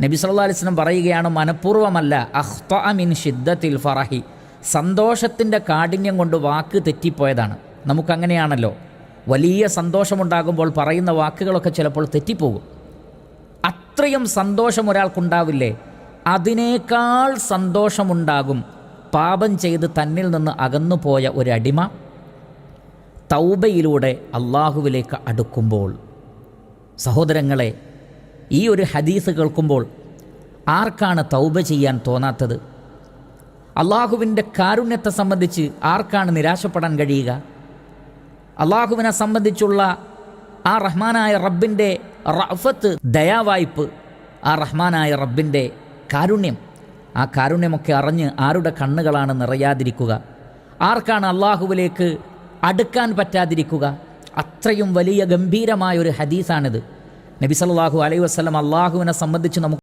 നബി അലൈഹി വസല്ലം പറയുകയാണ് മനഃപൂർവമല്ല അഹ്ത മിൻ ഷിദ്ദത്തിൽ ഫറഹി. സന്തോഷത്തിന്റെ കാഠിന്യം കൊണ്ട് വാക്ക് തെറ്റിപ്പോയതാണ്. നമുക്കങ്ങനെയാണല്ലോ. വലിയ സന്തോഷമുണ്ടാകുമ്പോൾ പറയുന്ന വാക്കുകളൊക്കെ ചിലപ്പോൾ തെറ്റിപ്പോകും. അത്രയും സന്തോഷം ഒരാൾക്കുണ്ടാവില്ലേ? അതിനേക്കാൾ സന്തോഷമുണ്ടാകും പാപം ചെയ്ത് തന്നിൽ നിന്ന് അകന്നുപോയ ഒരടിമ തൗബയിലൂടെ അള്ളാഹുവിലേക്ക് അടുക്കുമ്പോൾ. സഹോദരങ്ങളെ ഈ ഒരു ഹദീസ് കേൾക്കുമ്പോൾ ആർക്കാണ് തൗബ ചെയ്യാൻ തോന്നാത്തത്? അള്ളാഹുവിന്റെ കാരുണ്യത്തെ സംബന്ധിച്ച് ആർക്കാണ് നിരാശപ്പെടാൻ കഴിയുക? അള്ളാഹുവിനെ സംബന്ധിച്ചുള്ള ആ റഹ്മാനായ റബ്ബിന്റെ റഫത്ത് ദയാവായ്പ് ആ റഹ്മാനായ റബ്ബിന്റെ കാരുണ്യം. ആ കാരുണ്യമൊക്കെ അറിഞ്ഞ് ആരുടെ കണ്ണുകളാണ് നിറയാതിരിക്കുക? ആർക്കാണ് അള്ളാഹുവിലേക്ക് അടുക്കാൻ പറ്റാതിരിക്കുക? അത്രയും വലിയ ഗംഭീരമായ ഒരു ഹദീസാണിത്. നബി സല്ലല്ലാഹു അലൈഹി വസല്ലം അള്ളാഹുവിനെ സംബന്ധിച്ച് നമുക്ക്